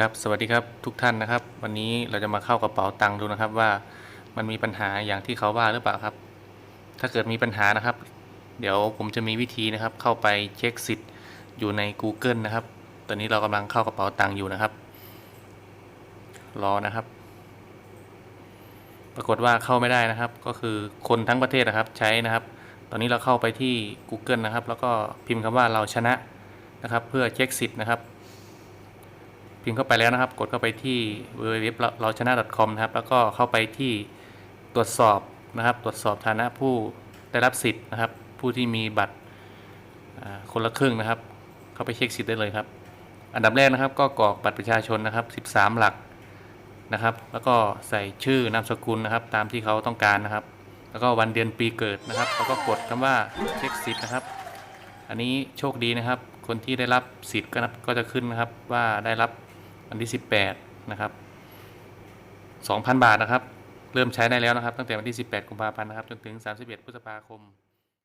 ครับสวัสดีครับทุกท่านนะครับ วันนี้เราจะมาเข้ากระเป๋าตังค์ดูนะครับว่ามันมีปัญหาอย่างที่เขาว่าหรือเปล่าครับ ถ้าเกิดมีปัญหานะครับ เดี๋ยวผมจะมีวิธีนะครับ เข้าไปเช็คสิทธิ์อยู่ใน Google นะครับ ตอนนี้เรากำลังเข้ากระเป๋าตังค์อยู่นะครับ รอนะครับ ปรากฏว่าเข้าไม่ได้นะครับ ก็คือคนทั้งประเทศนะครับใช้นะครับ ตอนนี้เราเข้าไปที่ Google นะครับ แล้วก็พิมพ์คำว่าเราชนะนะครับ เพื่อเช็คสิทธิ์นะครับ พิมพ์เข้าไปแล้วนะครับ กดเข้าไปที่ www เราชนะ .com นะครับ แล้วก็เข้าไปที่ตรวจสอบนะครับ ตรวจสอบฐานะผู้ได้รับสิทธิ์นะครับ ผู้ที่มีบัตรคนละครึ่งนะครับ เข้าไปเช็คสิทธิ์ได้เลยครับ อันดับแรกนะครับ ก็กรอกบัตรประชาชนนะครับ 13 หลักนะครับ แล้วก็ใส่ชื่อนามสกุลนะครับ ตามที่เขาต้องการนะครับ แล้วก็วันเดือนปีเกิดนะครับแล้วก็กดคำว่าเช็คสิทธิ์นะครับ อันนี้โชคดีนะครับ คนที่ได้รับสิทธิ์ก็จะขึ้นนะครับว่าได้รับ วันที่ 18 นะครับ 2,000 บาทนะครับ เริ่มใช้ได้แล้วนะครับ ตั้งแต่วันที่ 18 กุมภาพันธ์นะครับ จนถึง 31 พฤษภาคม